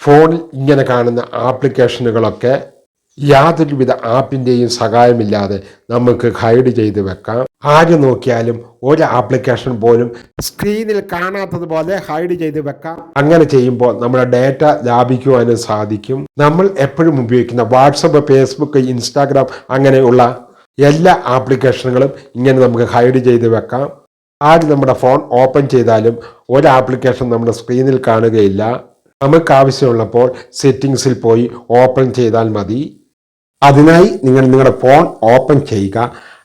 ഫോണിൽ ഇങ്ങനെ കാണുന്ന ആപ്ലിക്കേഷനുകളൊക്കെ യാതൊരുവിധ ആപ്പിന്റെയും സഹായമില്ലാതെ നമുക്ക് ഹൈഡ് ചെയ്ത് വെക്കാം. ആര് നോക്കിയാലും ഒരു ആപ്ലിക്കേഷൻ പോലും സ്ക്രീനിൽ കാണാത്തതുപോലെ ഹൈഡ് ചെയ്ത് വെക്കാം. അങ്ങനെ ചെയ്യുമ്പോൾ നമ്മുടെ ഡേറ്റ ലാഭിക്കുവാനും സാധിക്കും. നമ്മൾ എപ്പോഴും ഉപയോഗിക്കുന്ന വാട്സപ്പ് ഫേസ്ബുക്ക് ഇൻസ്റ്റാഗ്രാം അങ്ങനെയുള്ള എല്ലാ ആപ്ലിക്കേഷനുകളും ഇങ്ങനെ നമുക്ക് ഹൈഡ് ചെയ്ത് വെക്കാം. ആര് നമ്മുടെ ഫോൺ ഓപ്പൺ ചെയ്താലും ഒരു ആപ്ലിക്കേഷൻ നമ്മുടെ സ്ക്രീനിൽ കാണുകയില്ല. നമുക്ക് ആവശ്യമുള്ളപ്പോൾ സെറ്റിങ്സിൽ പോയി ഓപ്പൺ ചെയ്താൽ മതി. അതിനായി നിങ്ങൾ നിങ്ങളുടെ ഫോൺ ഓപ്പൺ ചെയ്യുക.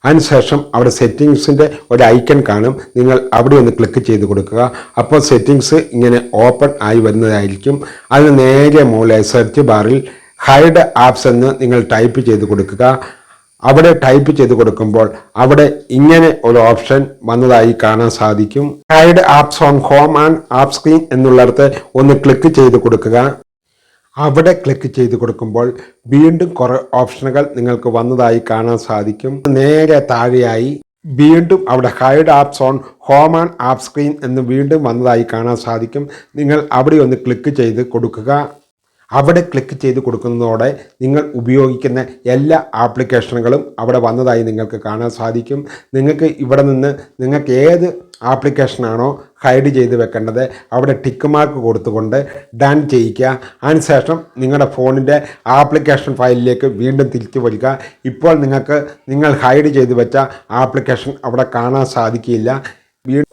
അതിനുശേഷം അവിടെ സെറ്റിങ്സിന്റെ ഒരു ഐക്കൺ കാണും. നിങ്ങൾ അവിടെ ഒന്ന് ക്ലിക്ക് ചെയ്ത് കൊടുക്കുക. അപ്പോൾ സെറ്റിങ്സ് ഇങ്ങനെ ഓപ്പൺ ആയി വരുന്നതായിരിക്കും. അതിന് നേരെ മുകളിൽ സെർച്ച് ബാറിൽ ഹൈഡ് ആപ്സ് എന്ന് നിങ്ങൾ ടൈപ്പ് ചെയ്ത് കൊടുക്കുക. അവിടെ ടൈപ്പ് ചെയ്ത് കൊടുക്കുമ്പോൾ അവിടെ ഇങ്ങനെ ഒരു ഓപ്ഷൻ വന്നതായി കാണാൻ സാധിക്കും. Hide apps on home and app screen എന്നുള്ളിടത്ത് ഒന്ന് ക്ലിക്ക് ചെയ്ത് കൊടുക്കുക. അവിടെ ക്ലിക്ക് ചെയ്ത് കൊടുക്കുമ്പോൾ വീണ്ടും കുറേ ഓപ്ഷനുകൾ നിങ്ങൾക്ക് വന്നതായി കാണാൻ സാധിക്കും. നേരെ താഴെയായി വീണ്ടും അവിടെ hide apps on home and app screen എന്ന് വീണ്ടും വന്നതായി കാണാൻ സാധിക്കും. നിങ്ങൾ അവിടെ ഒന്ന് ക്ലിക്ക് ചെയ്ത് കൊടുക്കുക. അവിടെ ക്ലിക്ക് ചെയ്ത് കൊടുക്കുന്നതോടെ നിങ്ങൾ ഉപയോഗിക്കുന്ന എല്ലാ ആപ്ലിക്കേഷനുകളും അവിടെ വന്നതായി നിങ്ങൾക്ക് കാണാൻ സാധിക്കും. നിങ്ങൾക്ക് ഇവിടെ നിന്ന് നിങ്ങൾക്ക് ഏത് ആപ്ലിക്കേഷനാണോ ഹൈഡ് ചെയ്ത് വെക്കേണ്ടത് അവിടെ ടിക്ക് മാർക്ക് കൊടുത്തുകൊണ്ട് ഡൺ ചെയ്യിക്കുക. അതിനുശേഷം നിങ്ങളുടെ ഫോണിന്റെ ആപ്ലിക്കേഷൻ ഫയലിലേക്ക് വീണ്ടും തിരിച്ചു വരിക. ഇപ്പോൾ നിങ്ങൾക്ക് നിങ്ങൾ ഹൈഡ് ചെയ്ത് വെച്ച ആപ്ലിക്കേഷൻ അവിടെ കാണാൻ സാധിക്കില്ല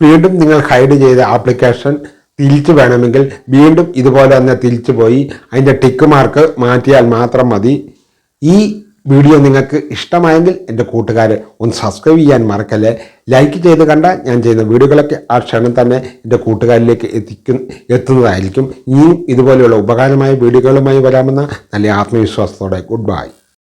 വീണ്ടും നിങ്ങൾ ഹൈഡ് ചെയ്ത ആപ്ലിക്കേഷൻ തിരിച്ചു വേണമെങ്കിൽ വീണ്ടും ഇതുപോലെ തന്നെ തിരിച്ചു പോയി അതിന്റെ ടിക്ക് മാർക്ക് മാറ്റിയാൽ മാത്രം മതി. ഈ വീഡിയോ നിങ്ങൾക്ക് ഇഷ്ടമായെങ്കിൽ എന്റെ കൂട്ടുകാർ ഒന്ന് സബ്സ്ക്രൈബ് ചെയ്യാൻ മറക്കല്ലേ? ലൈക്ക് ചെയ്ത് കണ്ട ഞാൻ ചെയ്യുന്ന വീഡിയോകളൊക്കെ ആ ക്ഷണം തന്നെ എന്റെ കൂട്ടുകാരിലേക്ക് എത്തിക്കും എത്തുന്നതായിരിക്കും. ഇനിയും ഇതുപോലെയുള്ള ഉപകാരമായ വീഡിയോകളുമായി വരാമെന്ന നല്ല ആത്മവിശ്വാസത്തോടെ ഗുഡ് ബൈ